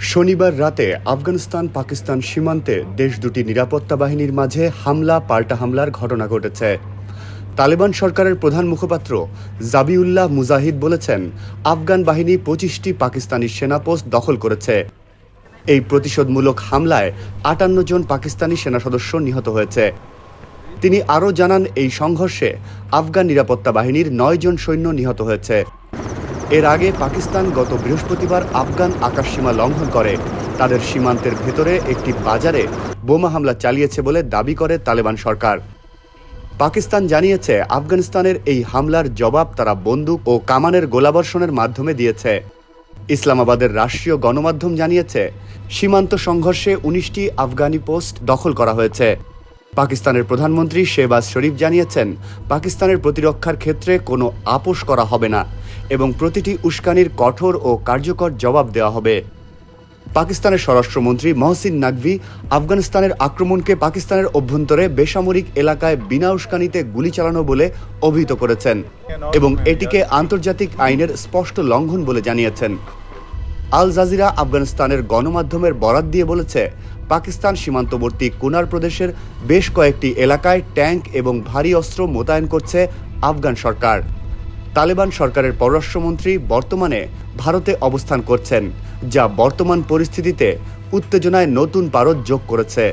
শনিবার রাতে আফগানিস্তান পাকিস্তান সীমান্তে দেশ দুটি নিরাপত্তা বাহিনীর মাঝে হামলা, পাল্টা হামলার ঘটনা ঘটেছে। তালেবান সরকারের প্রধান মুখপাত্র জাবিউল্লাহ মুজাহিদ বলেছেন, আফগান বাহিনী পঁচিশটি পাকিস্তানি সেনাপোস্ট দখল করেছে। এই প্রতিশোধমূলক হামলায় আটান্ন জন পাকিস্তানি সেনা সদস্য নিহত হয়েছে। তিনি আরও জানান, এই সংঘর্ষে আফগান নিরাপত্তা বাহিনীর নয় জন সৈন্য নিহত হয়েছে। এর আগে পাকিস্তান গত বৃহস্পতিবার আফগান আকাশসীমা লঙ্ঘন করে। তাদের সীমান্তের ভেতরে একটি বাজারে বোমা হামলা চালিয়েছে বলে দাবি করে তালেবান সরকার। পাকিস্তান জানিয়েছে, আফগানিস্তানের এই হামলার জবাব তারা বন্দুক ও কামানের গোলাবর্ষণের মাধ্যমে দিয়েছে। ইসলামাবাদের রাষ্ট্রীয় গণমাধ্যম জানিয়েছে, সীমান্ত সংঘর্ষে উনিশটি আফগানি পোস্ট দখল করা হয়েছে। পাকিস্তানের প্রধানমন্ত্রী শেহবাজ শরীফ জানিয়েছেন, পাকিস্তানের প্রতিরক্ষার ক্ষেত্রে কোনো আপোষ করা হবে না এবং প্রতিটি উস্কানির কঠোর ও কার্যকর জবাব দেওয়া হবে। পাকিস্তানের স্বরাষ্ট্রমন্ত্রী মহসিন নাকভি আফগানিস্তানের আক্রমণকে পাকিস্তানের অভ্যন্তরে বেসামরিক এলাকায় বিনা উস্কানিতে গুলি চালানো বলে অভিহিত করেছেন এবং এটিকে আন্তর্জাতিক আইনের স্পষ্ট লঙ্ঘন বলে জানিয়েছেন। আল জাজিরা আফগানিস্তানের গণমাধ্যমের বরাত দিয়ে বলেছে পাকিস্তান সীমান্তবর্তী কুনার প্রদেশের বেশ কয়েকটি এলাকায় ট্যাঙ্ক এবং ভারী অস্ত্র মোতায়েন করছে আফগান সরকার। তালেবান সরকারের পররাষ্ট্রমন্ত্রী বর্তমানে ভারতে অবস্থান করছেন, যা বর্তমান পরিস্থিতিতে উত্তেজনায় নতুন পারদ যোগ করেছে।